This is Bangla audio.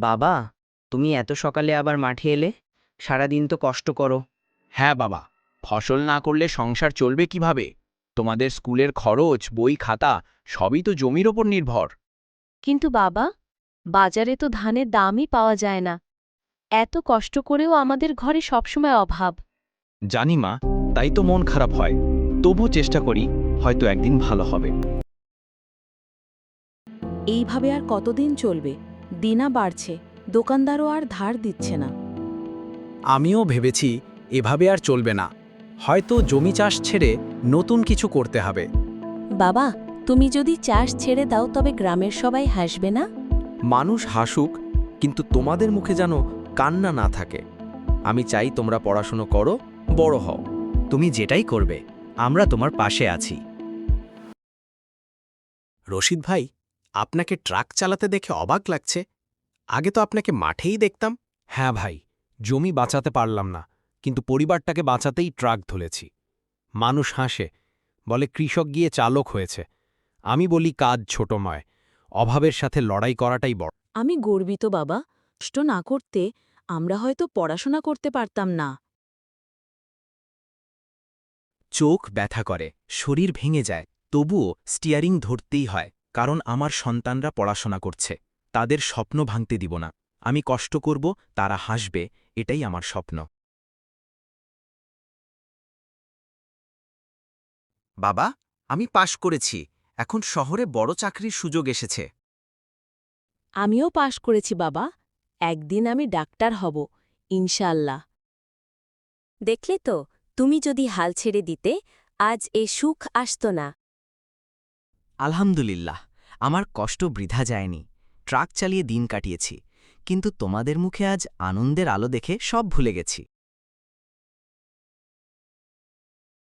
বাবা তুমি এত সকালে আবার মাঠে এলে? সারাদিন তো কষ্ট করো। হ্যাঁ বাবা ফসল না করলে সংসার চলবে কীভাবে? তোমাদের স্কুলের খরচ বই খাতা সবই তো জমির ওপর নির্ভর। কিন্তু বাবা বাজারে তো ধানের দামই পাওয়া যায় না। এত কষ্ট করেও আমাদের ঘরে সবসময় অভাব। জানি মা তাই তো মন খারাপ হয়। তবু চেষ্টা করি হয়তো একদিন ভালো হবে। এইভাবে আর কতদিন চলবে? দিনা বাড়ছে দোকানদারও আর ধার দিচ্ছে না। আমিও ভেবেছি এভাবে আর চলবে না। হয়তো জমি চাষ ছেড়ে নতুন কিছু করতে হবে। বাবা তুমি যদি চাষ ছেড়ে দাও তবে গ্রামের সবাই হাসবে না? মানুষ হাসুক কিন্তু তোমাদের মুখে যেন কান্না না থাকে। আমি চাই তোমরা পড়াশুনো করো বড় হও। তুমি যেটাই করবে আমরা তোমার পাশে আছি। রশিদ ভাই আপনাকে ট্রাক চালাতে দেখে অবাক লাগছে। আগে তো আপনাকে মাঠেই দেখতাম। হ্যাঁ ভাই জমি বাঁচাতে পারলাম না কিন্তু পরিবারটাকে বাঁচাতেই ট্রাক ধরেছি মানুষ হাসে বলে কৃষক গিয়ে চালক হয়েছে। আমি বলি কাজ ছোট নয় অভাবের সাথে লড়াই করাটাই বড়। আমি গর্বিত বাবা। কষ্ট না করতে আমরা হয়তো পড়াশোনা করতে পারতাম না। চোখ ব্যথা করে শরীর ভেঙে যায় তবুও স্টিয়ারিং ধরতেই হয়। কারণ আমার সন্তানরা পড়াশোনা করছে, তাদের স্বপ্ন ভাঙতে দিব না। আমি কষ্ট করব, তারা হাসবে, এটাই আমার স্বপ্ন। বাবা, আমি পাশ করেছি, এখন শহরে বড় চাকরির সুযোগ এসেছে। আমিও পাশ করেছি বাবা, একদিন আমি ডাক্তার হব ইনশাল্লাহ দেখলে তো, তুমি যদি হাল ছেড়ে দিতে, আজ এ সুখ আসত না। আলহামদুলিল্লাহ, আমার কষ্ট বৃধা যায়নি। ট্রাক চালিয়ে দিন কাটিয়েছি, কিন্তু তোমাদের মুখে আজ আনন্দের আলো দেখে সব ভুলে গেছি।